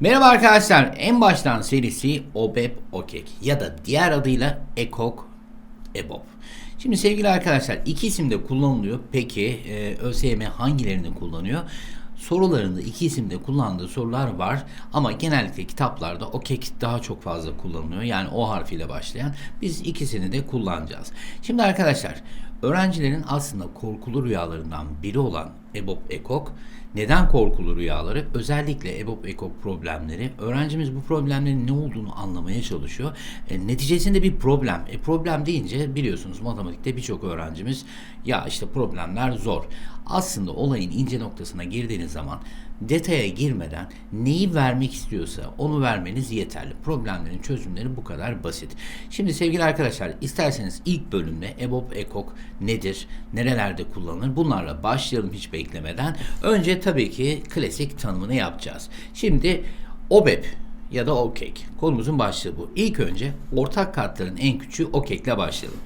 Merhaba arkadaşlar. En baştan serisi OBEP OKEK ya da diğer adıyla EKOK EBOB. Şimdi sevgili arkadaşlar iki isim de kullanılıyor. Peki e, ÖSYM hangilerini kullanıyor? Sorularında iki isimde kullandığı sorular var ama genellikle kitaplarda OKEK daha çok fazla kullanılıyor. Yani O harfiyle başlayan. Biz ikisini de kullanacağız. Şimdi arkadaşlar öğrencilerin aslında korkulu rüyalarından biri olan EBOB EKOK neden korkulu rüyaları? Özellikle EBOB EKOK problemleri. Öğrencimiz bu problemlerin ne olduğunu anlamaya çalışıyor. E, neticesinde bir problem. E, problem deyince biliyorsunuz matematikte birçok öğrencimiz ya işte problemler zor. Aslında olayın ince noktasına girdiğiniz zaman detaya girmeden neyi vermek istiyorsa onu vermeniz yeterli. Problemlerin çözümleri bu kadar basit. Şimdi sevgili arkadaşlar isterseniz ilk bölümde EBOB EKOK nedir? Nerelerde kullanılır? Bunlarla başlayalım hiç beklemeden. Önce tabii ki klasik tanımını yapacağız. Şimdi OBEP ya da OKEK. Konumuzun başlığı bu. İlk önce ortak katların en küçüğü OKEK'le başlayalım.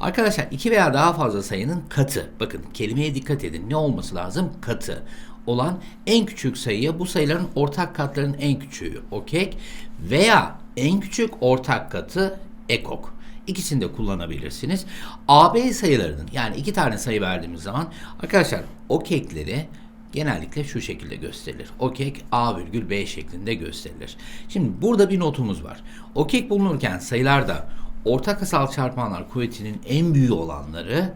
Arkadaşlar iki veya daha fazla sayının katı. Bakın kelimeye dikkat edin. Ne olması lazım? Katı olan en küçük sayıya bu sayıların ortak katlarının en küçüğü OKEK veya en küçük ortak katı EKOK. İkisini de kullanabilirsiniz. AB sayılarının yani iki tane sayı verdiğimiz zaman arkadaşlar OKEK'leri genellikle şu şekilde gösterilir. OKEK A virgül B şeklinde gösterilir. Şimdi burada bir notumuz var. OKEK bulunurken sayılarda ortak asal çarpanlar kuvvetinin en büyüğü olanları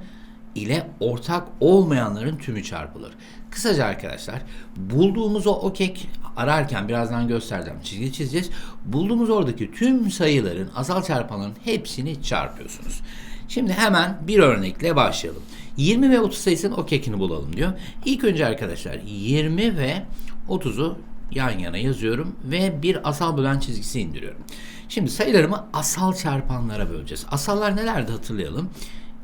ile ortak olmayanların tümü çarpılır. Kısaca arkadaşlar bulduğumuz o okek ararken birazdan göstereceğim çizgi çizeceğiz. Bulduğumuz oradaki tüm sayıların asal çarpanların hepsini çarpıyorsunuz. Şimdi hemen bir örnekle başlayalım. 20 ve 30 sayısının okekini bulalım diyor. İlk önce arkadaşlar 20 ve 30'u yan yana yazıyorum ve bir asal bölen çizgisi indiriyorum. Şimdi sayılarımı asal çarpanlara böleceğiz. Asallar nelerdi hatırlayalım.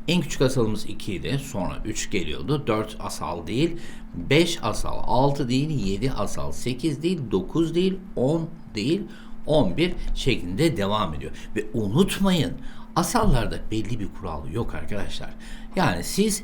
En küçük asalımız 2 idi. Sonra 3 geliyordu. 4 asal değil. 5 asal. 6 değil. 7 asal. 8 değil. 9 değil. 10 değil. 11 şeklinde devam ediyor. Ve unutmayın asallarda belli bir kural yok arkadaşlar. Yani siz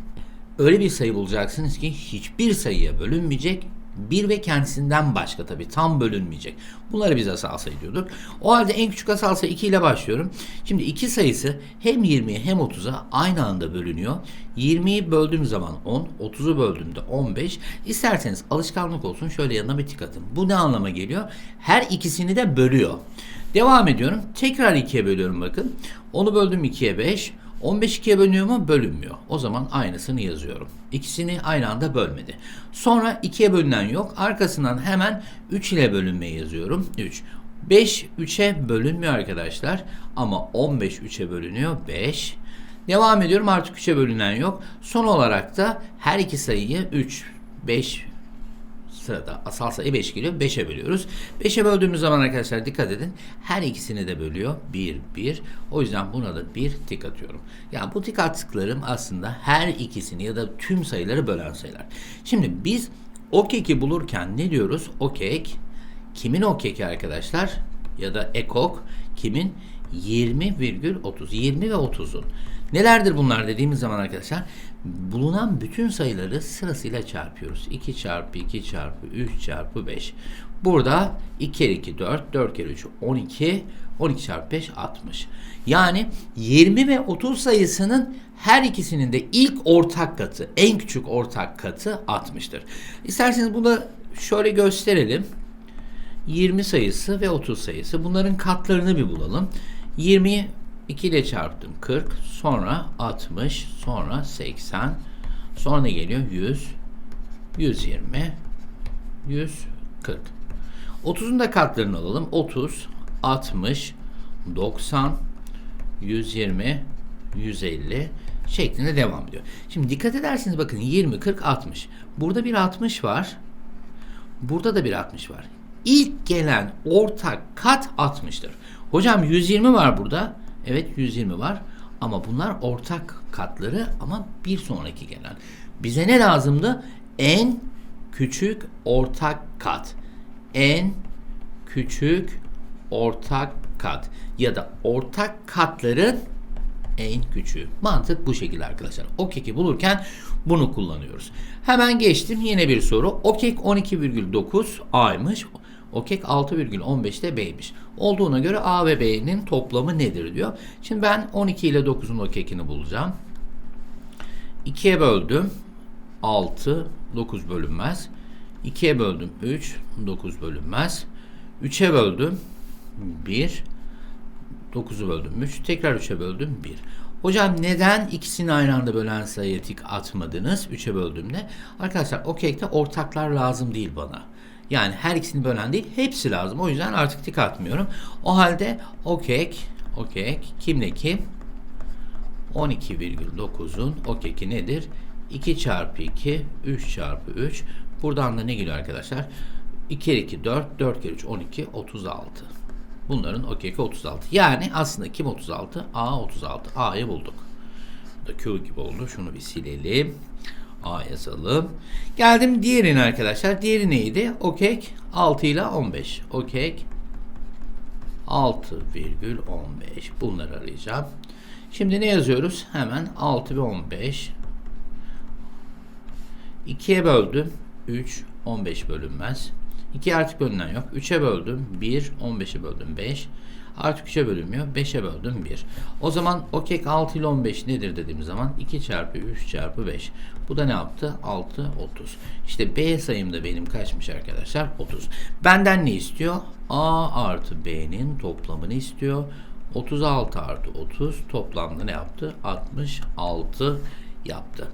öyle bir sayı bulacaksınız ki hiçbir sayıya bölünmeyecek 1 ve kendisinden başka tabii tam bölünmeyecek. Bunları biz asal sayı diyorduk. O halde en küçük asal sayı 2 ile başlıyorum. Şimdi 2 sayısı hem 20'ye hem 30'a aynı anda bölünüyor. 20'yi böldüğüm zaman 10, 30'u böldüğümde 15. İsterseniz alışkanlık olsun şöyle yanına bir tik atın. Bu ne anlama geliyor? Her ikisini de bölüyor. Devam ediyorum. Tekrar 2'ye bölüyorum bakın. Onu böldüm 2'ye 5. 15 2'ye bölünüyor mu? Bölünmüyor. O zaman aynısını yazıyorum. İkisini aynı anda bölmedi. Sonra 2'ye bölünen yok. Arkasından hemen 3 ile bölünmeyi yazıyorum. 3. 5 3'e bölünmüyor arkadaşlar. Ama 15 3'e bölünüyor. 5. Devam ediyorum artık 3'e bölünen yok. Son olarak da her iki sayıyı 3, 5, sırada asal sayı 5 geliyor. 5'e bölüyoruz. 5'e böldüğümüz zaman arkadaşlar dikkat edin. Her ikisini de bölüyor. 1, 1. O yüzden buna da bir tik atıyorum. Yani bu tik attıklarım aslında her ikisini ya da tüm sayıları bölen sayılar. Şimdi biz OKEK'i bulurken ne diyoruz? OKEK kimin OKEK'i arkadaşlar? Ya da EKOK kimin? 20,30. 20 ve 30'un. Nelerdir bunlar dediğimiz zaman arkadaşlar bulunan bütün sayıları sırasıyla çarpıyoruz. 2 çarpı 2 çarpı 3 çarpı 5. Burada 2 kere 2 4, 4 kere 3 12, 12 çarpı 5 60. Yani 20 ve 30 sayısının her ikisinin de ilk ortak katı, en küçük ortak katı 60'tır. İsterseniz bunu şöyle gösterelim. 20 sayısı ve 30 sayısı. Bunların katlarını bir bulalım. 20'yi 2 ile çarptım 40, sonra 60, sonra 80, sonra geliyor? 100, 120, 140. 30'un da katlarını alalım. 30, 60, 90, 120, 150 şeklinde devam ediyor. Şimdi dikkat ederseniz bakın 20, 40, 60. Burada bir 60 var. Burada da bir 60 var. İlk gelen ortak kat 60'tır. Hocam 120 var burada. Evet 120 var. Ama bunlar ortak katları ama bir sonraki gelen. Bize ne lazımdı? En küçük ortak kat. En küçük ortak kat ya da ortak katların en küçüğü. Mantık bu şekilde arkadaşlar. OKEK'i bulurken bunu kullanıyoruz. Hemen geçtim yine bir soru. OKEK 12,9 A'ymış. Okek 6,15'te B'ymiş. Olduğuna göre A ve B'nin toplamı nedir diyor. Şimdi ben 12 ile 9'un okekini bulacağım. 2'ye böldüm. 6, 9 bölünmez. 2'ye böldüm 3, 9 bölünmez. 3'e böldüm 1, 9'u böldüm 3, tekrar 3'e böldüm 1. Hocam neden ikisini aynı anda bölen sayıya tik atmadınız 3'e böldüğümde? Arkadaşlar okey'te ortaklar lazım değil bana. Yani her ikisini bölen değil hepsi lazım. O yüzden artık tik atmıyorum. O halde okey, okey kimle kim? 12,9'un okeki nedir? 2 çarpı 2, 3 çarpı 3. Buradan da ne geliyor arkadaşlar? 2 kere 2 4, 4 kere 3 12, 36. Bunların okeki 36. Yani aslında kim 36? A 36. A'yı bulduk. Bu da Q gibi oldu. Şunu bir silelim. A yazalım. Geldim diğerine arkadaşlar. Diğeri neydi? Okek 6 ile 15. Okek 6,15. Bunları arayacağım. Şimdi ne yazıyoruz? Hemen 6 ve 15. 2'ye böldüm. 3, 15 bölünmez. 2 artık bölünen yok. 3'e böldüm. 1, 15'e böldüm. 5. Artık 3'e bölünmüyor. 5'e böldüm 1. O zaman okek 6 ile 15 nedir dediğim zaman 2 çarpı 3 çarpı 5. Bu da ne yaptı? 6, 30. İşte B sayım da benim kaçmış arkadaşlar? 30. Benden ne istiyor? A artı B'nin toplamını istiyor. 36 artı 30 toplamda ne yaptı? 66 yaptı.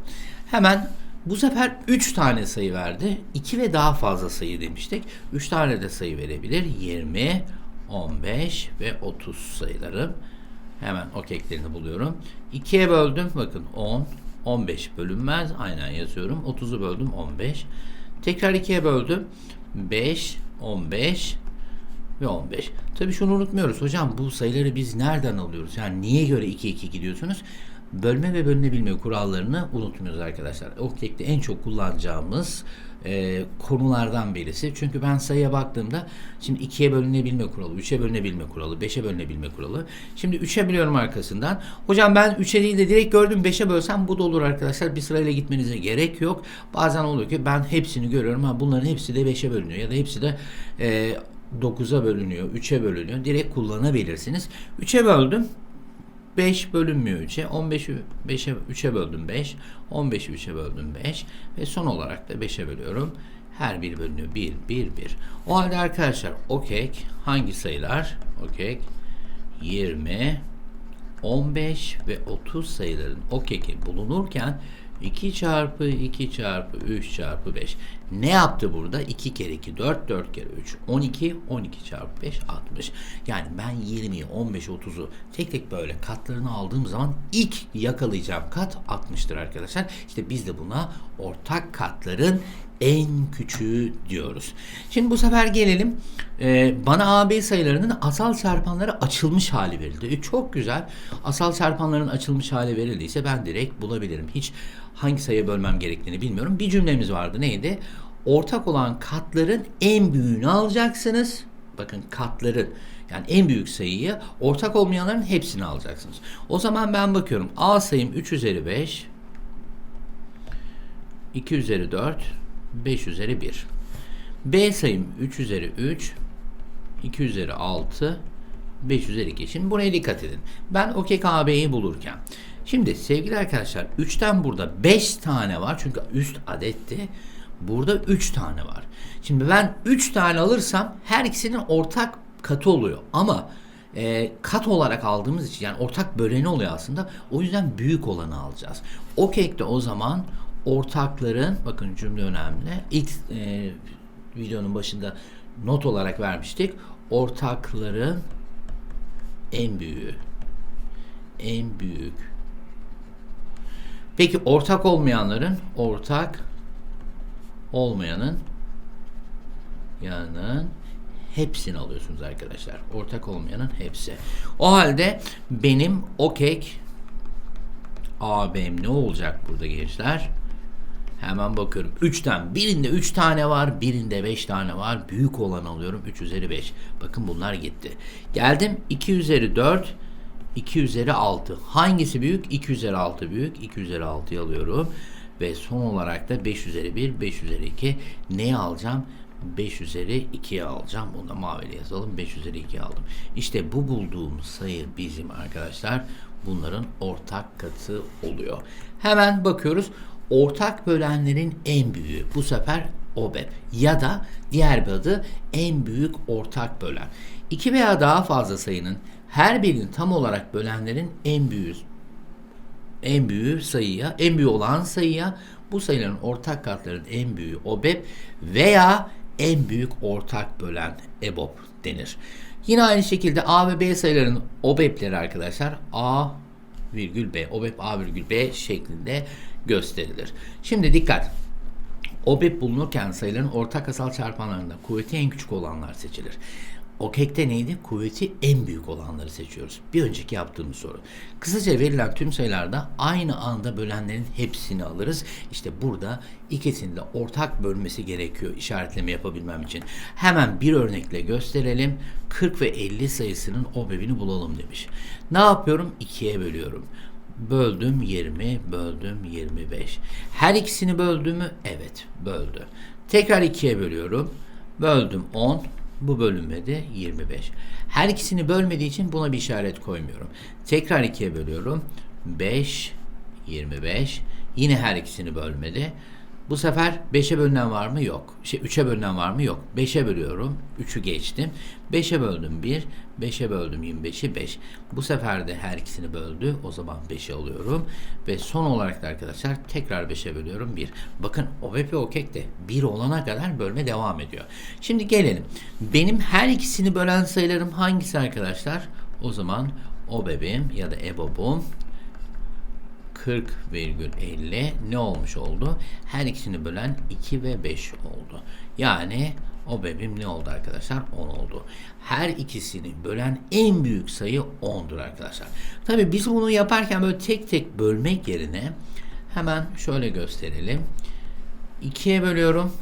Hemen bu sefer 3 tane sayı verdi. 2 ve daha fazla sayı demiştik. 3 tane de sayı verebilir. 20, 15 ve 30 sayıları. Hemen okeklerini buluyorum. 2'ye böldüm. Bakın 10, 15 bölünmez. Aynen yazıyorum. 30'u böldüm 15. Tekrar 2'ye böldüm. 5, 15 ve 15. Tabii şunu unutmuyoruz. Hocam bu sayıları biz nereden alıyoruz? Yani niye göre 2 2 gidiyorsunuz? Bölme ve bölünebilme kurallarını unutmuyoruz arkadaşlar. OKEK'te en çok kullanacağımız e, konulardan birisi. Çünkü ben sayıya baktığımda şimdi 2'ye bölünebilme kuralı, 3'e bölünebilme kuralı, 5'e bölünebilme kuralı. Şimdi 3'e biliyorum arkasından. Hocam ben 3'e değil de direkt gördüm 5'e bölsem bu da olur arkadaşlar. Bir sırayla gitmenize gerek yok. Bazen oluyor ki ben hepsini görüyorum. Ha bunların hepsi de 5'e bölünüyor ya da hepsi de e, 9'a bölünüyor, 3'e bölünüyor. Direkt kullanabilirsiniz. 3'e böldüm. 5 bölünmüyor 3'e. 15'i 5'e 3'e böldüm 5. 15'i 3'e böldüm 5. Ve son olarak da 5'e bölüyorum. Her biri bölünüyor. 1, 1, 1. O halde arkadaşlar okek hangi sayılar? Okek 20, 15 ve 30 sayıların okeki bulunurken 2 çarpı 2 çarpı 3 çarpı 5. Ne yaptı burada? 2 kere 2 4 4 kere 3 12 12 çarpı 5 60. Yani ben 20'yi 15 30'u tek tek böyle katlarını aldığım zaman ilk yakalayacağım kat 60'tır arkadaşlar. İşte biz de buna ortak katların en küçüğü diyoruz. Şimdi bu sefer gelelim. Ee, bana AB sayılarının asal çarpanları açılmış hali verildi. E, çok güzel. Asal çarpanların açılmış hali verildiyse ben direkt bulabilirim. Hiç hangi sayıya bölmem gerektiğini bilmiyorum. Bir cümlemiz vardı. Neydi? Ortak olan katların en büyüğünü alacaksınız. Bakın katların yani en büyük sayıyı ortak olmayanların hepsini alacaksınız. O zaman ben bakıyorum. A sayım 3 üzeri 5 2 üzeri 4 5 üzeri 1. B sayım 3 üzeri 3, 2 üzeri 6, 5 üzeri 2. Şimdi buraya dikkat edin. Ben OKKB'yi bulurken. Şimdi sevgili arkadaşlar 3'ten burada 5 tane var. Çünkü üst adetti. Burada 3 tane var. Şimdi ben 3 tane alırsam her ikisinin ortak katı oluyor. Ama e, kat olarak aldığımız için yani ortak böleni oluyor aslında. O yüzden büyük olanı alacağız. OKEK'te o zaman ortakların bakın cümle önemli. İlk e, videonun başında not olarak vermiştik. Ortakların en büyüğü. En büyük. Peki ortak olmayanların ortak olmayanın yanın hepsini alıyorsunuz arkadaşlar. Ortak olmayanın hepsi. O halde benim okek AB'm ne olacak burada gençler? Hemen bakıyorum. 3'ten birinde 3 tane var, birinde 5 tane var. Büyük olan alıyorum. 3 üzeri 5. Bakın bunlar gitti. Geldim 2 üzeri 4, 2 üzeri 6. Hangisi büyük? 2 üzeri 6 büyük. 2 üzeri 6'yı alıyorum. Ve son olarak da 5 üzeri 1, 5 üzeri 2. Neyi alacağım? 5 üzeri 2'ye alacağım. Bunu da maviyle yazalım. 5 üzeri 2'ye aldım. İşte bu bulduğum sayı bizim arkadaşlar bunların ortak katı oluyor. Hemen bakıyoruz. Ortak bölenlerin en büyüğü. Bu sefer OBEP ya da diğer bir adı en büyük ortak bölen. İki veya daha fazla sayının her birini tam olarak bölenlerin en büyüğü en büyüğü sayıya, en büyük olan sayıya bu sayıların ortak katlarının en büyüğü OBEP veya en büyük ortak bölen EBOB denir. Yine aynı şekilde A ve B sayılarının OBEP'leri arkadaşlar A virgül B, OBEP A virgül B şeklinde gösterilir. Şimdi dikkat. OBEP bulunurken sayıların ortak asal çarpanlarında kuvveti en küçük olanlar seçilir. OKEK'te neydi? Kuvveti en büyük olanları seçiyoruz. Bir önceki yaptığımız soru. Kısaca verilen tüm sayılarda aynı anda bölenlerin hepsini alırız. İşte burada ikisini de ortak bölmesi gerekiyor işaretleme yapabilmem için. Hemen bir örnekle gösterelim. 40 ve 50 sayısının OBEP'ini bulalım demiş. Ne yapıyorum? 2'ye bölüyorum. Böldüm 20, böldüm 25. Her ikisini böldü mü? Evet, böldü. Tekrar 2'ye bölüyorum. Böldüm 10, bu bölünmedi 25. Her ikisini bölmediği için buna bir işaret koymuyorum. Tekrar 2'ye bölüyorum. 5, 25. Yine her ikisini bölmedi. Bu sefer 5'e bölünen var mı? Yok. Şey 3'e bölünen var mı? Yok. 5'e bölüyorum. 3'ü geçtim. 5'e böldüm 1. 5'e böldüm 25'i 5. Bu sefer de her ikisini böldü. O zaman 5'e alıyorum. Ve son olarak da arkadaşlar tekrar 5'e bölüyorum 1. Bakın OBP OKEK de 1 olana kadar bölme devam ediyor. Şimdi gelelim. Benim her ikisini bölen sayılarım hangisi arkadaşlar? O zaman OBEB'im ya da EBOB'um 40,50 ne olmuş oldu? Her ikisini bölen 2 ve 5 oldu. Yani o bebim ne oldu arkadaşlar? 10 oldu. Her ikisini bölen en büyük sayı 10'dur arkadaşlar. Tabi biz bunu yaparken böyle tek tek bölmek yerine hemen şöyle gösterelim. 2'ye bölüyorum.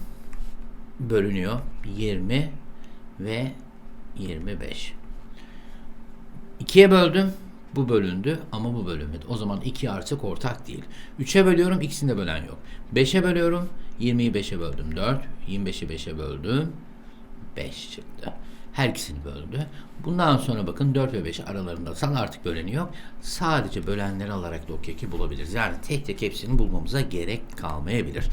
Bölünüyor. 20 ve 25. 2'ye böldüm. Bu bölündü ama bu bölünmedi. O zaman 2 artık ortak değil. 3'e bölüyorum ikisini de bölen yok. 5'e bölüyorum 20'yi 5'e böldüm 4. 25'i 5'e böldüm 5 çıktı. Her ikisini böldü. Bundan sonra bakın 4 ve 5 aralarında sal artık böleni yok. Sadece bölenleri alarak o keki bulabiliriz. Yani tek tek hepsini bulmamıza gerek kalmayabilir.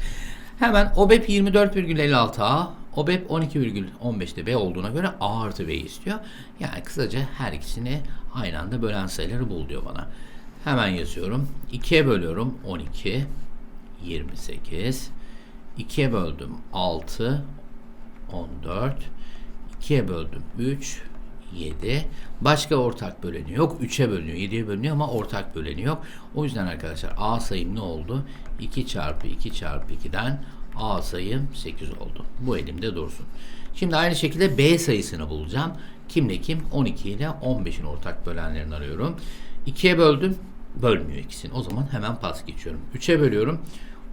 Hemen OBEP 24,56A, OBEP 12,15'te B olduğuna göre A artı B'yi istiyor. Yani kısaca her ikisini aynı anda bölen sayıları bul diyor bana. Hemen yazıyorum. 2'ye bölüyorum 12, 28. 2'ye böldüm 6, 14. 2'ye böldüm 3, 7. Başka ortak böleni yok. 3'e bölünüyor, 7'ye bölünüyor ama ortak böleni yok. O yüzden arkadaşlar A sayım ne oldu? 2 çarpı 2 çarpı 2'den A sayım 8 oldu. Bu elimde dursun. Şimdi aynı şekilde B sayısını bulacağım. Kimle kim? 12 ile 15'in ortak bölenlerini arıyorum. 2'ye böldüm. Bölmüyor ikisini. O zaman hemen pas geçiyorum. 3'e bölüyorum.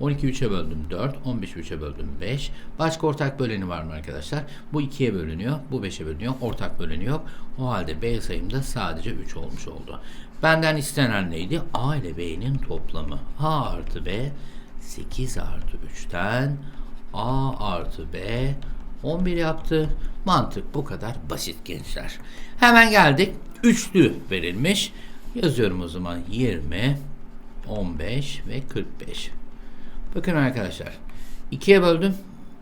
12 3'e böldüm 4, 15 3'e böldüm 5. Başka ortak böleni var mı arkadaşlar? Bu 2'ye bölünüyor, bu 5'e bölünüyor. Ortak böleni yok. O halde B sayımda sadece 3 olmuş oldu. Benden istenen neydi? A ile B'nin toplamı. A artı B 8 artı 3'ten A artı B 11 yaptı. Mantık bu kadar basit gençler. Hemen geldik. Üçlü verilmiş. Yazıyorum o zaman 20, 15 ve 45. Bakın arkadaşlar. 2'ye böldüm.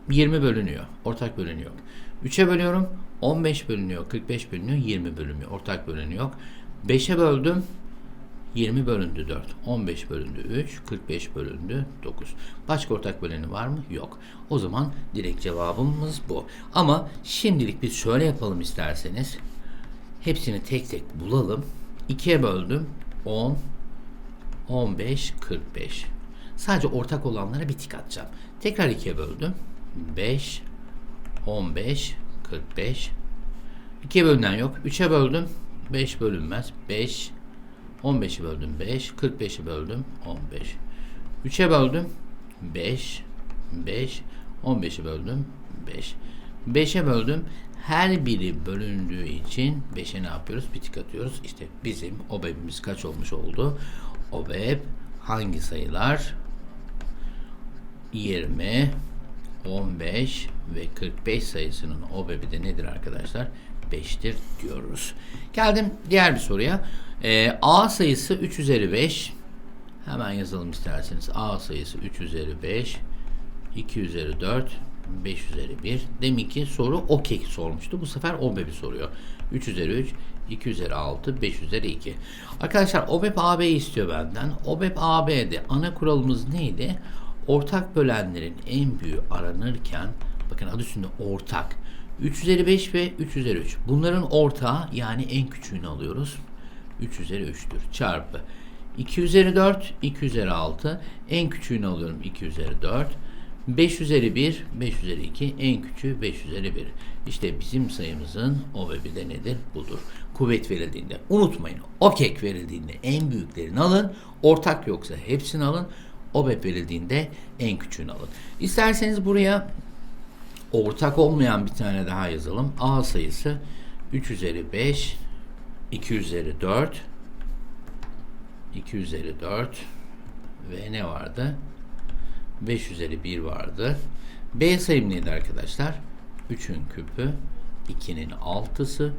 20 bölünüyor. Ortak bölünü yok. 3'e bölüyorum. 15 bölünüyor. 45 bölünüyor. 20 bölünüyor. Ortak bölünü yok. 5'e böldüm. 20 bölündü 4. 15 bölündü 3. 45 bölündü 9. Başka ortak böleni var mı? Yok. O zaman direkt cevabımız bu. Ama şimdilik biz şöyle yapalım isterseniz. Hepsini tek tek bulalım. 2'ye böldüm. 10, 15, 45. Sadece ortak olanlara bir tik atacağım. Tekrar 2'ye böldüm. 5, 15, 45. 2'ye bölünen yok. 3'e böldüm. 5 bölünmez. 5, 15'i böldüm 5, 45'i böldüm 15. 3'e böldüm 5, 5, 15'i böldüm 5. 5'e böldüm. Her biri bölündüğü için 5'e ne yapıyoruz? Bir tik atıyoruz. İşte bizim OBEB'imiz kaç olmuş oldu? OBEB hangi sayılar? 20, 15 ve 45 sayısının OBEB'i de nedir arkadaşlar? 5'tir diyoruz. Geldim diğer bir soruya. Ee, A sayısı 3 üzeri 5. Hemen yazalım isterseniz. A sayısı 3 üzeri 5. 2 üzeri 4. 5 üzeri 1. Demin ki soru okey sormuştu. Bu sefer OBEB'i soruyor. 3 üzeri 3. 2 üzeri 6, 5 üzeri 2. Arkadaşlar OBEP AB istiyor benden. OBEP AB'de ana kuralımız neydi? Ortak bölenlerin en büyüğü aranırken bakın adı üstünde ortak. 3 üzeri 5 ve 3 üzeri 3. Bunların ortağı yani en küçüğünü alıyoruz. 3 üzeri 3'tür. Çarpı 2 üzeri 4, 2 üzeri 6. En küçüğünü alıyorum 2 üzeri 4. 5 üzeri 1, 5 üzeri 2, en küçüğü 5 üzeri 1. İşte bizim sayımızın OBEB'i de nedir? Budur. Kuvvet verildiğinde, unutmayın, OKEK verildiğinde en büyüklerini alın, ortak yoksa hepsini alın, OBEB verildiğinde en küçüğünü alın. İsterseniz buraya ortak olmayan bir tane daha yazalım. A sayısı 3 üzeri 5, 2 üzeri 4, 2 üzeri 4 ve ne vardı? 5 üzeri 1 vardı. B sayım neydi arkadaşlar? 3'ün küpü, 2'nin altısı,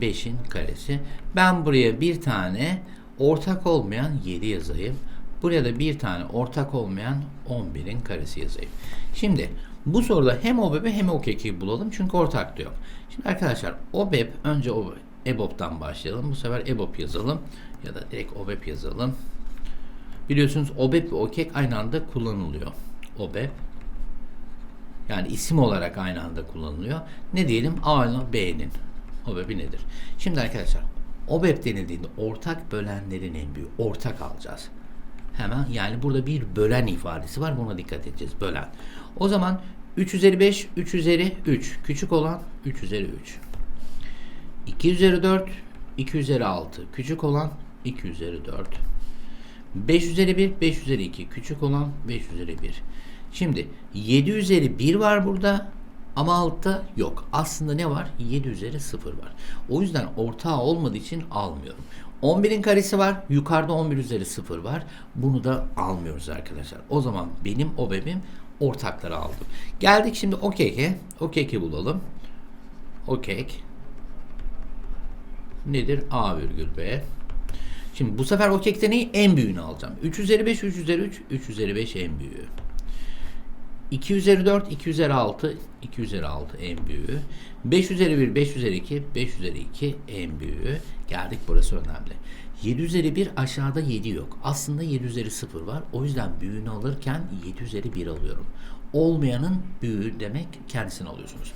5'in karesi. Ben buraya bir tane ortak olmayan 7 yazayım. Buraya da bir tane ortak olmayan 11'in karesi yazayım. Şimdi bu soruda hem OBEB'i hem OKEK'i bulalım çünkü ortak diyor. Şimdi arkadaşlar OBEB önce o EBOB'dan başlayalım. Bu sefer EBOB yazalım ya da direkt OBEB yazalım. Biliyorsunuz OBEB ve OKEK aynı anda kullanılıyor. OBEB yani isim olarak aynı anda kullanılıyor. Ne diyelim? A ile B'nin OBEB'i nedir? Şimdi arkadaşlar OBEB denildiğinde ortak bölenlerin en büyüğü. Ortak alacağız. Hemen yani burada bir bölen ifadesi var. Buna dikkat edeceğiz. Bölen. O zaman 3 üzeri 5, 3 üzeri 3. Küçük olan 3 üzeri 3. 2 üzeri 4, 2 üzeri 6. Küçük olan 2 üzeri 4. 5 üzeri 1, 5 üzeri 2. Küçük olan 5 üzeri 1. Şimdi 7 üzeri 1 var burada ama altta yok. Aslında ne var? 7 üzeri 0 var. O yüzden ortağı olmadığı için almıyorum. 11'in karesi var. Yukarıda 11 üzeri 0 var. Bunu da almıyoruz arkadaşlar. O zaman benim OBEB'im ortakları aldım. Geldik şimdi OKEK'e. OKEK'i bulalım. OKEK nedir? A virgül B. Şimdi bu sefer OKEK'te neyi? En büyüğünü alacağım. 3 üzeri 5, 3 üzeri 3, 3 üzeri 5 en büyüğü. 2 üzeri 4, 2 üzeri 6, 2 üzeri 6 en büyüğü. 5 üzeri 1, 5 üzeri 2, 5 üzeri 2 en büyüğü. Geldik burası önemli. 7 üzeri 1 aşağıda 7 yok. Aslında 7 üzeri 0 var. O yüzden büyüğünü alırken 7 üzeri 1 alıyorum. Olmayanın büyüğü demek kendisini alıyorsunuz.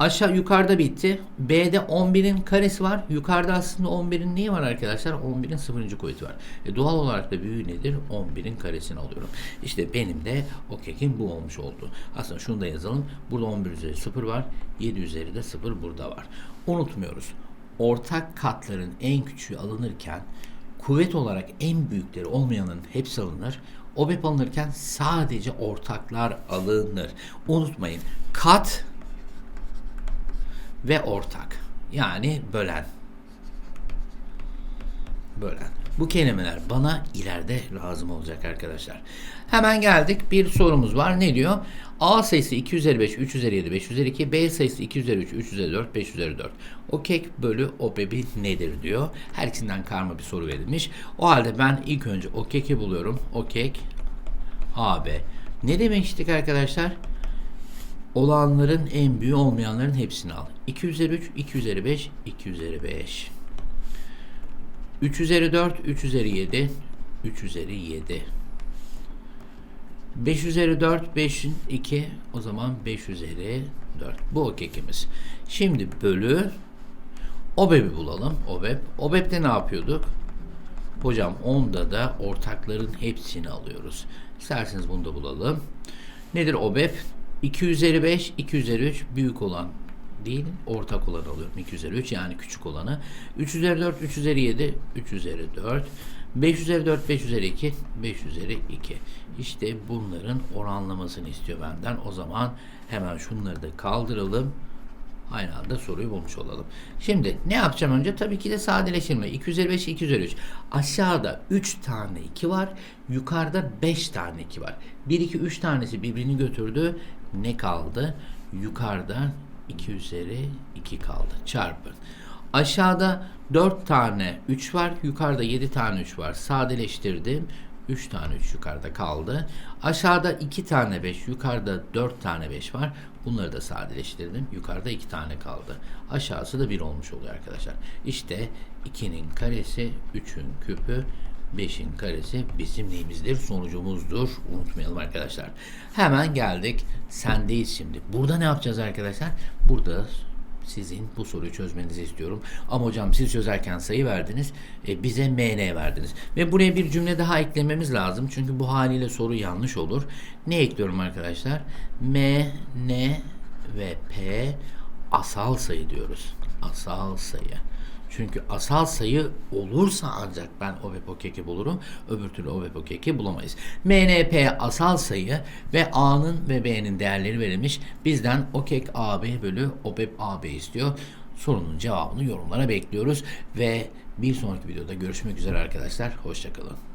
Aşağı yukarıda bitti. B'de 11'in karesi var. Yukarıda aslında 11'in neyi var arkadaşlar? 11'in 0. kuvveti var. E doğal olarak da büyüğü nedir? 11'in karesini alıyorum. İşte benim de o kekin bu olmuş oldu. Aslında şunu da yazalım. Burada 11 üzeri 0 var. 7 üzeri de 0 burada var. Unutmuyoruz. Ortak katların en küçüğü alınırken kuvvet olarak en büyükleri olmayanın hepsi alınır. OBEP alınırken sadece ortaklar alınır. Unutmayın. Kat ve ortak. Yani bölen. Bölen. Bu kelimeler bana ileride lazım olacak arkadaşlar. Hemen geldik. Bir sorumuz var. Ne diyor? A sayısı 2 üzeri 5, 3 üzeri 7, 5 üzeri 2. B sayısı 2 üzeri 3, 3 üzeri 4, 5 üzeri 4. O kek bölü o bebi nedir diyor. Her ikisinden karma bir soru verilmiş. O halde ben ilk önce o keki buluyorum. O kek AB. Ne demiştik arkadaşlar? Olanların en büyüğü olmayanların hepsini al. 2 üzeri 3, 2 üzeri 5, 2 üzeri 5. 3 üzeri 4, 3 üzeri 7, 3 üzeri 7. 5 üzeri 4, 5'in 2, o zaman 5 üzeri 4. Bu o kekimiz. Şimdi bölü OBEB'i bulalım. OBEB. OBEB'de ne yapıyorduk? Hocam onda da ortakların hepsini alıyoruz. İsterseniz bunu da bulalım. Nedir OBEB? 2 üzeri 5, 2 üzeri 3 büyük olan değil, ortak olanı alıyorum. 2 üzeri 3 yani küçük olanı. 3 üzeri 4, 3 üzeri 7, 3 üzeri 4. 5 üzeri 4, 5 üzeri 2, 5 üzeri 2. İşte bunların oranlamasını istiyor benden. O zaman hemen şunları da kaldıralım. Aynı anda soruyu bulmuş olalım. Şimdi ne yapacağım önce? Tabii ki de sadeleştirme. 2 üzeri 5, 2 üzeri 3. Aşağıda 3 tane 2 var. Yukarıda 5 tane 2 var. 1, 2, 3 tanesi birbirini götürdü. Ne kaldı? Yukarıda 2 üzeri 2 kaldı. Çarpın. Aşağıda 4 tane 3 var. Yukarıda 7 tane 3 var. Sadeleştirdim. 3 tane 3 yukarıda kaldı. Aşağıda 2 tane 5, yukarıda 4 tane 5 var. Bunları da sadeleştirdim. Yukarıda 2 tane kaldı. Aşağısı da 1 olmuş oluyor arkadaşlar. İşte 2'nin karesi, 3'ün küpü, 5'in karesi bizim neyimizdir? Sonucumuzdur. Unutmayalım arkadaşlar. Hemen geldik. Sendeyiz şimdi. Burada ne yapacağız arkadaşlar? Burada sizin bu soruyu çözmenizi istiyorum. Ama hocam siz çözerken sayı verdiniz. e, bize MN verdiniz. Ve buraya bir cümle daha eklememiz lazım. Çünkü bu haliyle soru yanlış olur. Ne ekliyorum arkadaşlar? M, N ve P asal sayı diyoruz. Asal sayı. Çünkü asal sayı olursa ancak ben OBEP OKEK'i bulurum. Öbür türlü OBEP OKEK'i bulamayız. MNP asal sayı ve A'nın ve B'nin değerleri verilmiş. Bizden OKEK AB bölü OBEP AB istiyor. Sorunun cevabını yorumlara bekliyoruz. Ve bir sonraki videoda görüşmek üzere arkadaşlar. Hoşçakalın.